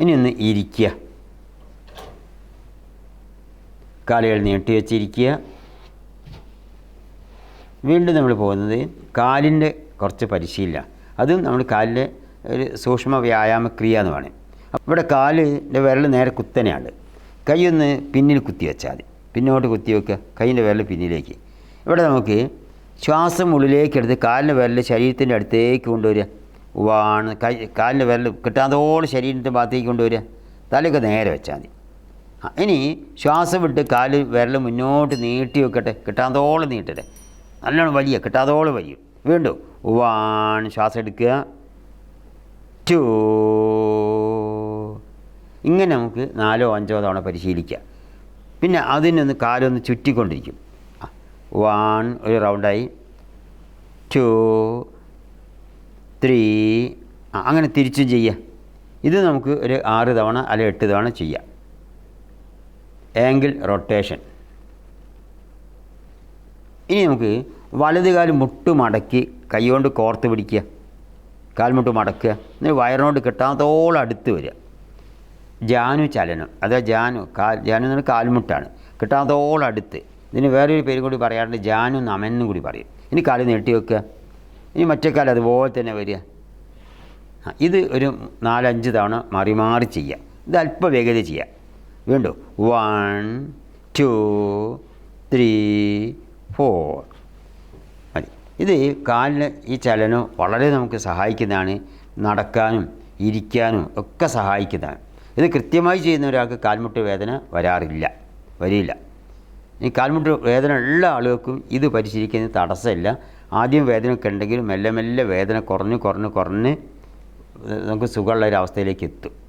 ഇനി ഇരിക്കുക. കാലുകൾ നീട്ടി വെച്ചിരിക്കുക. വീണ്ടും നമ്മൾ പോകുന്നത് കാലിന്റെ കുറച്ച് പരിശീലനം. അതും നമ്മൾ കാലിന്റെ ഒരു സൂക്ഷ്മ വ്യായാമ ക്രിയ എന്ന് പറയും. ഇവിടെ കാലിന്റെ വിരൽ നേരെ കുത്തനെയാണ്. കൈ ഒന്ന് പിന്നിൽ കുത്തി വെച്ചാൽ മതി. പിന്നോട്ട് കുത്തി വെക്കുക. കൈയിന്റെ വിരൽ പിന്നിലേക്ക്. ഇവിടെ നമുക്ക് ശ്വാസം ഉള്ളിലേക്ക് എടുത്ത് കാലിന്റെ വിരൽ ശരീരത്തിന്റെ അടുത്തേക്ക് കൊണ്ടുവരിക. വാണ് കൈ കാലിന്റെ വിരൽ കിട്ടാതോളം ശരീരത്തിന്റെ ഭാഗത്തേക്ക് കൊണ്ടുവരിക. തലയൊക്കെ നേരെ വെച്ചാൽ മതി. ഇനി ശ്വാസം വിട്ട് കാൽ വിരൽ മുന്നോട്ട് നീട്ടി വെക്കട്ടെ. കിട്ടാതോളം നീട്ടട്ടെ. നല്ലോണം വലിയ കിട്ടാതോളം വലിയ. വീണ്ടും വൺ ശ്വാസം എടുക്കുക. ടു. ഇങ്ങനെ നമുക്ക് നാലോ അഞ്ചോ തവണ പരിശീലിക്കാം. പിന്നെ അതിനൊന്ന് കാലൊന്ന് ചുറ്റിക്കൊണ്ടിരിക്കും. വൺ ഒരു റൗണ്ടായി. ടു. ത്രീ. അങ്ങനെ തിരിച്ചു ചെയ്യുക ഇത് നമുക്ക് ഒരു ആറ് തവണ അല്ലെ എട്ട് തവണ ചെയ്യാം. ആംഗിൾ റൊട്ടേഷൻ ഇനി നമുക്ക് വലത് കാൽ മുട്ട് മടക്കി കൈകൊണ്ട് കോർത്ത് പിടിക്കുക. കാൽമുട്ട് മടക്കുക. എന്നിട്ട് വയറിനോട് കിട്ടാത്തോളം അടുത്ത് വരിക. ജാനു ചലനം. അതാ ജാനു. കാൽ ജാനു എന്ന് പറഞ്ഞാൽ കാൽമുട്ടാണ് കിട്ടാത്തോളം അടുത്ത്. ഇതിന് വേറൊരു പേര് കൂടി പറയാറുണ്ട്. ജാനു നമനും കൂടി പറയും. ഇനി കാൽ നീട്ടി വെക്കുക. ഇനി മറ്റേ കാലം അതുപോലെ തന്നെ വരിക. ആ, ഇത് ഒരു നാലഞ്ച് തവണ മാറി മാറി ചെയ്യാം. ഇത് അല്പ വേഗത ചെയ്യാം. വീണ്ടും വൺ ടു ത്രീ ഫോർ മതി. ഇത് കാലിന് ഈ ചലനം വളരെ നമുക്ക് സഹായിക്കുന്നതാണ്. നടക്കാനും ഇരിക്കാനും ഒക്കെ സഹായിക്കുന്നതാണ്. ഇത് കൃത്യമായി ചെയ്യുന്ന ഒരാൾക്ക് കാൽമുട്ട് വേദന വരാറില്ല. വരില്ല. ഈ കാൽമുട്ട് വേദന ഉള്ള ആളുകൾക്കും ഇത് പരിശീലിക്കുന്നതിന് തടസ്സമില്ല. ആദ്യം വേദനയൊക്കെ ഉണ്ടെങ്കിലും മെല്ലെ മെല്ലെ വേദന കുറഞ്ഞ് കുറഞ്ഞ് കുറഞ്ഞ് നമുക്ക് സുഖമുള്ള ഒരു അവസ്ഥയിലേക്ക് എത്തും.